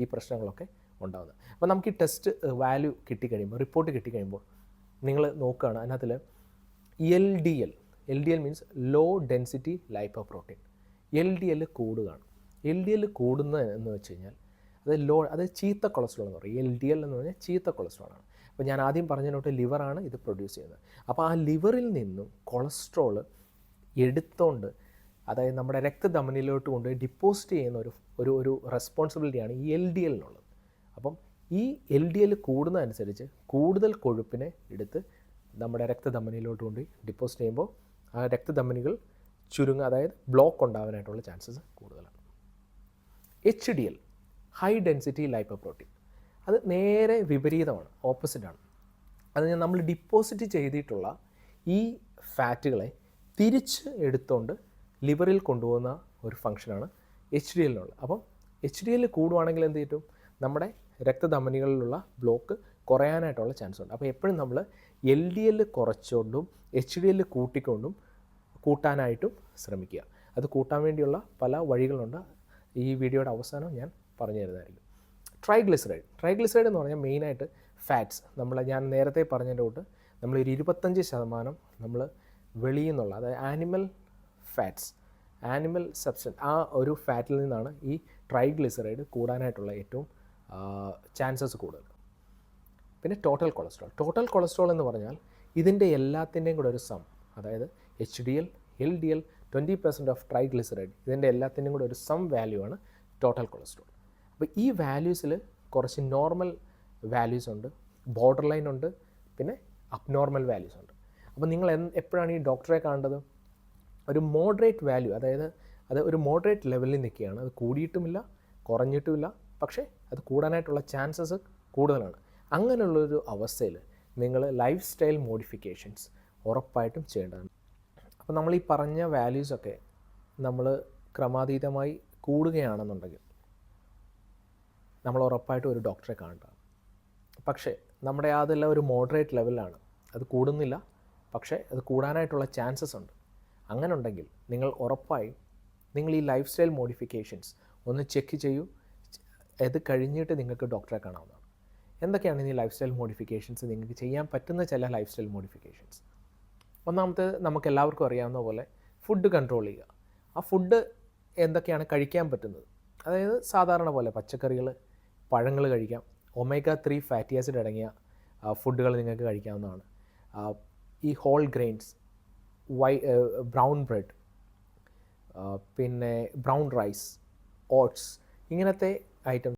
ഈ പ്രശ്നങ്ങളൊക്കെ ഉണ്ടാകുന്നത് അപ്പോൾ നമുക്ക് ഈ ടെസ്റ്റ് വാല്യൂ കിട്ടിക്കഴിയുമ്പോൾ റിപ്പോർട്ട് കിട്ടിക്കഴിയുമ്പോൾ നിങ്ങൾ നോക്കുകയാണ് അതിനകത്തിൽ L D L L D L means low density lipoprotein L D L കൂടുകയാണ്. എൽ ഡി എൽ കൂടുന്നത് എന്ന് വെച്ച് കഴിഞ്ഞാൽ അത് ലോ അത് ചീത്ത കൊളസ്ട്രോൾ എന്ന് പറയും. എൽ ഡി എൽ എന്ന് പറഞ്ഞാൽ ചീത്ത കൊളസ്ട്രോൾ ആണ്. അപ്പോൾ ഞാൻ ആദ്യം പറഞ്ഞതിനോട്ട് ലിവറാണ് ഇത് പ്രൊഡ്യൂസ് ചെയ്യുന്നത്. അപ്പോൾ ആ ലിവറിൽ നിന്നും കൊളസ്ട്രോൾ എടുത്തോണ്ട് അതായത് നമ്മുടെ രക്തധമനിയിലോട്ട് കൊണ്ട് ഡിപ്പോസിറ്റ് ചെയ്യുന്ന ഒരു ഒരു ഒരു റെസ്പോൺസിബിലിറ്റിയാണ് ഈ എൽ ഡി എല്ലിനുള്ളത് അപ്പം ഈ എൽ ഡി എൽ കൂടുന്നതനുസരിച്ച് കൂടുതൽ കൊഴുപ്പിനെ എടുത്ത് നമ്മുടെ രക്തധമനിയിലോട്ട് കൊണ്ട് ഡിപ്പോസിറ്റ് ചെയ്യുമ്പോൾ ആ രക്തധമനികൾ ചുരുങ്ങ അതായത് ബ്ലോക്ക് ഉണ്ടാവാനായിട്ടുള്ള ചാൻസസ് കൂടുതലാണ്. H D L high density lipoprotein അത് നേരെ വിപരീതമാണ് ഓപ്പോസിറ്റാണ് അത് നമ്മൾ ഡിപ്പോസിറ്റ് ചെയ്തിട്ടുള്ള ഈ ഫാറ്റുകളെ തിരിച്ച് എടുത്തുകൊണ്ട് ലിവറിൽ കൊണ്ടുപോകുന്ന ഒരു ഫംഗ്ഷനാണ് എച്ച് ഡി എല്ലിനുള്ളത് അപ്പം എച്ച് ഡി എൽ കൂടുവാണെങ്കിൽ എന്ത് ചെയ്യും നമ്മുടെ രക്തധമനികളിലുള്ള ബ്ലോക്ക് കുറയാനായിട്ടുള്ള ചാൻസ് ഉണ്ട് അപ്പോൾ എപ്പോഴും നമ്മൾ എൽ ഡി എൽ കുറച്ചുകൊണ്ടും എച്ച് ഡി എൽ കൂട്ടിക്കൊണ്ടും കൂട്ടാനായിട്ടും ശ്രമിക്കുക. അത് കൂട്ടാൻ വേണ്ടിയുള്ള പല വഴികളുണ്ട്. ഈ വീഡിയോയുടെ അവസാനം ഞാൻ പറഞ്ഞു തരുന്നതായിരിക്കും. ട്രൈഗ്ലിസറൈഡ്. ട്രൈഗ്ലിസറൈഡ് എന്ന് പറഞ്ഞാൽ മെയിനായിട്ട് ഫാറ്റ്സ്. നമ്മൾ ഞാൻ നേരത്തെ പറഞ്ഞതിന്റെ കൂട്ട് നമ്മൾ ഒരു ഇരുപത്തഞ്ച് ശതമാനം നമ്മൾ വെളിയിൽ നിന്നുള്ള അതായത് ആനിമൽ ഫാറ്റ്സ് ആനിമൽ സബ്സ്റ്റൻ ആ ഒരു ഫാറ്റിൽ നിന്നാണ് ഈ ട്രൈഗ്ലിസറൈഡ് കൂടാനായിട്ടുള്ള ഏറ്റവും ചാൻസസ് കൂടുതൽ. പിന്നെ ടോട്ടൽ കൊളസ്ട്രോൾ ടോട്ടൽ കൊളസ്ട്രോൾ എന്ന് പറഞ്ഞാൽ ഇതിന്റെ എല്ലാത്തിന്റെയും കൂടെ ഒരു സം അതായത് H D L L D L twenty percent of triglyceride ഇതിന്റെ എല്ലാത്തിന്റെയും കൂടെ ഒരു സം വാല്യൂ ആണ് ടോട്ടൽ കൊളസ്ട്രോൾ അപ്പോൾ ഈ വാല്യൂസിൽ കുറച്ച് നോർമൽ വാല്യൂസ് ഉണ്ട് ബോർഡർ ലൈൻ ഉണ്ട് പിന്നെ അബ്നോർമൽ വാല്യൂസ് ഉണ്ട്. അപ്പോൾ നിങ്ങൾ എപ്പോഴാണ് ഈ ഡോക്ടറെ കാണേണ്ടത്? ഒരു മോഡറേറ്റ് വാല്യൂ അതായത് അത് ഒരു മോഡറേറ്റ് ലെവലിൽ നിൽക്കുകയാണ്. അത് കൂടിയിട്ടുമില്ല കുറഞ്ഞിട്ടുമില്ല പക്ഷേ അത് കൂടാനായിട്ടുള്ള ചാൻസസ് കൂടുതലാണ്. അങ്ങനെയുള്ളൊരു അവസ്ഥയിൽ നിങ്ങൾ ലൈഫ് സ്റ്റൈൽ മോഡിഫിക്കേഷൻസ് ഉറപ്പായിട്ടും ചെയ്യേണ്ടതാണ്. അപ്പോൾ നമ്മൾ ഈ പറഞ്ഞ വാല്യൂസൊക്കെ നമ്മൾ ക്രമാതീതമായി കൂടുകയാണെന്നുണ്ടെങ്കിൽ നമ്മൾ ഉറപ്പായിട്ടും ഒരു ഡോക്ടറെ കാണേണ്ടതാണ് പക്ഷേ നമ്മുടെ അതെല്ലാം ഒരു മോഡറേറ്റ് ലെവലാണ് അത് കൂടുന്നില്ല പക്ഷേ അത് കൂടാനായിട്ടുള്ള ചാൻസസ് ഉണ്ട്. അങ്ങനെ ഉണ്ടെങ്കിൽ നിങ്ങൾ ഉറപ്പായും നിങ്ങൾ ഈ ലൈഫ് സ്റ്റൈൽ മോഡിഫിക്കേഷൻസ് ഒന്ന് ചെക്ക് ചെയ്യൂ. അത് കഴിഞ്ഞിട്ട് നിങ്ങൾക്ക് ഡോക്ടറെ കാണാവുന്നതാണ്. എന്തൊക്കെയാണ് ഈ ലൈഫ് സ്റ്റൈൽ മോഡിഫിക്കേഷൻസ് നിങ്ങൾക്ക് ചെയ്യാൻ പറ്റുന്ന ചില ലൈഫ് സ്റ്റൈൽ മോഡിഫിക്കേഷൻസ് ഒന്നാമത്തെ നമുക്ക് എല്ലാവർക്കും അറിയാവുന്ന പോലെ ഫുഡ് കൺട്രോൾ ചെയ്യുക. ആ ഫുഡ് എന്തൊക്കെയാണ് കഴിക്കാൻ പറ്റുന്നത്? അതായത് സാധാരണ പോലെ പച്ചക്കറികൾ പഴങ്ങൾ കഴിക്കാം. ഒമേഗ ത്രീ ഫാറ്റി ആസിഡ് അടങ്ങിയ ഫുഡുകൾ നിങ്ങൾക്ക് കഴിക്കാവുന്നതാണ്. ഈ whole grains Y brown bread പിന്നെ ബ്രൗൺ റൈസ് ഓട്സ് ഇങ്ങനത്തെ ഐറ്റം